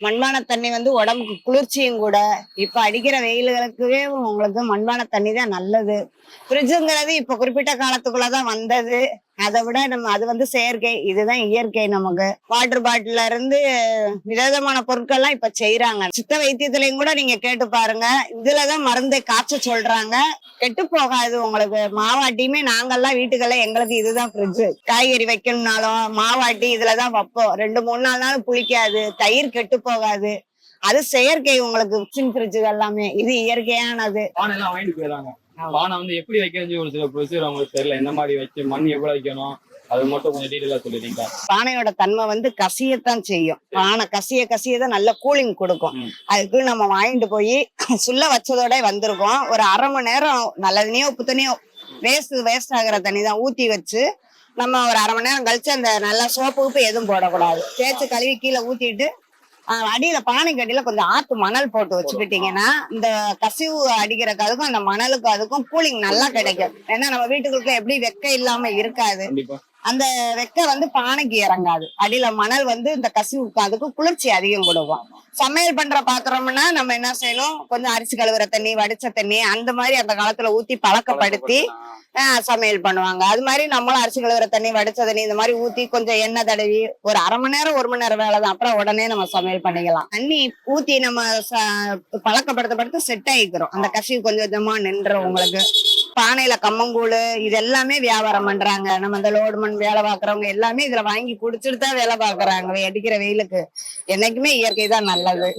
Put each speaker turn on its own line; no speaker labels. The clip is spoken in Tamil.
மண்பான தண்ணி வந்து உடம்புக்கு குளிர்ச்சியும் கூட. இப்ப அடிக்கிற வெயில்களுக்குவே உங்களுக்கு மண்பான தண்ணி தான் நல்லது. ஃப்ரிட்ஜுங்கிறது இப்ப குறிப்பிட்ட காலத்துக்குள்ளதான் வந்தது. அதை விட நம்ம அது வந்து செயற்கை இதுதான் இயற்கை நமக்கு. வாட்டர் பாட்டில இருந்து விதவிதமான பொருட்கள்லாம் இப்ப செய்யறாங்க சித்த வைத்தியத்திலையும் கூட நீங்க கேட்டு பாருங்க. இதுலதான் மருந்தை காய்ச்ச சொல்றாங்க. கெட்டு போகாது உங்களுக்கு. மாவாட்டியுமே நாங்கெல்லாம் வீட்டுக்கெல்லாம் எங்களுக்கு இதுதான் ஃப்ரிட்ஜ் காய்கறி வைக்கணும்னாலும் மாவாட்டி இதுலதான் வைப்போம். ரெண்டு மூணு நாள் நாளும் புளிக்காது. தயிர் கெட்டு போகாது. அது செயற்கை உங்களுக்கு சின் ஃப்ரிட்ஜ் எல்லாமே. இது இயற்கையானது.
பானை வந்து எப்படி வைக்கிறது ஒரு சில ப்ரொசீஜர் அவங்களுக்கு தெரியல. என்ன மாதிரி வச்சு மண் எவ்வளவு வைக்கணும் அது மட்டும் கொஞ்சம் டீட்டெயிலா சொல்லிட்டீங்களா
பானையோட தன்மை வந்து கசியத்தான் செய்யும். பானை கசிய கசிய தான் நல்ல கூலிங் கொடுக்கும். அதுக்கு நம்ம வாங்கிட்டு போய் சுள்ள வச்சதோட வந்திருக்கோம். ஒரு அரை மணி நேரம் நல்ல தண்ணியோ உப்பு தண்ணியோ வேஸ்ட் வேஸ்ட் ஆகுற தண்ணி தான் ஊத்தி வச்சு நம்ம ஒரு அரை மணி நேரம் கழிச்சு அந்த நல்லா சோப்பு உப்பு எதுவும் போடக்கூடாது. தேய்ச்சி கழுவி கீழே ஊத்திட்டு அடியில பானைக்கு அடியில கொஞ்சம் ஆத்து மணல் போட்டு வச்சுக்கிட்டீங்கன்னா இந்த கசிவு அடிக்கிறக்கு அதுக்கும் அந்த மணலுக்கும் அதுக்கும் கூலிங் நல்லா கிடைக்கும். ஏன்னா நம்ம வீட்டுக்குள்ள எப்படி வெக்க இல்லாம இருக்காது. அந்த வெக்க வந்து பானைக்கு இறங்காது. அடியில மணல் வந்து இந்த கசிவுக்கு அதுக்கு குளிர்ச்சி அதிகம் கொடுக்கும். சமையல் பண்ற பாத்திரம்னா நம்ம என்ன செய்யணும்? கொஞ்சம் அரிசி கழுவுற தண்ணி வடிச்ச தண்ணி அந்த மாதிரி அந்த காலத்துல ஊத்தி பழக்கப்படுத்தி ஆஹ் சமையல் பண்ணுவாங்க. அது மாதிரி நம்மளும் அரிசி கழுவுற தண்ணி வடிச்ச தண்ணி இந்த மாதிரி ஊத்தி கொஞ்சம் எண்ணெய் தடவி ஒரு அரை மணி நேரம் ஒரு மணி நேரம் வேலை தான். அப்புறம் உடனே நம்ம சமையல் பண்ணிக்கலாம். தண்ணி ஊத்தி நம்ம ச- பழக்கப்படுத்தப்படுத்த செட் ஆயிக்கிறோம். அந்த கசிவு கொஞ்சம் கொஞ்சமா நின்றும் உங்களுக்கு பானையில கம்மங்கூழ் இது எல்லாமே வியாபாரம் பண்றாங்க. நம்ம இந்த லோடு மண் வேலை பாக்குறவங்க எல்லாமே இதுல வாங்கி குடிச்சிட்டு தான் வேலை பாக்குறாங்க அடிக்கிற வெயிலுக்கு. என்னைக்குமே இயற்கை தான் நல்லது.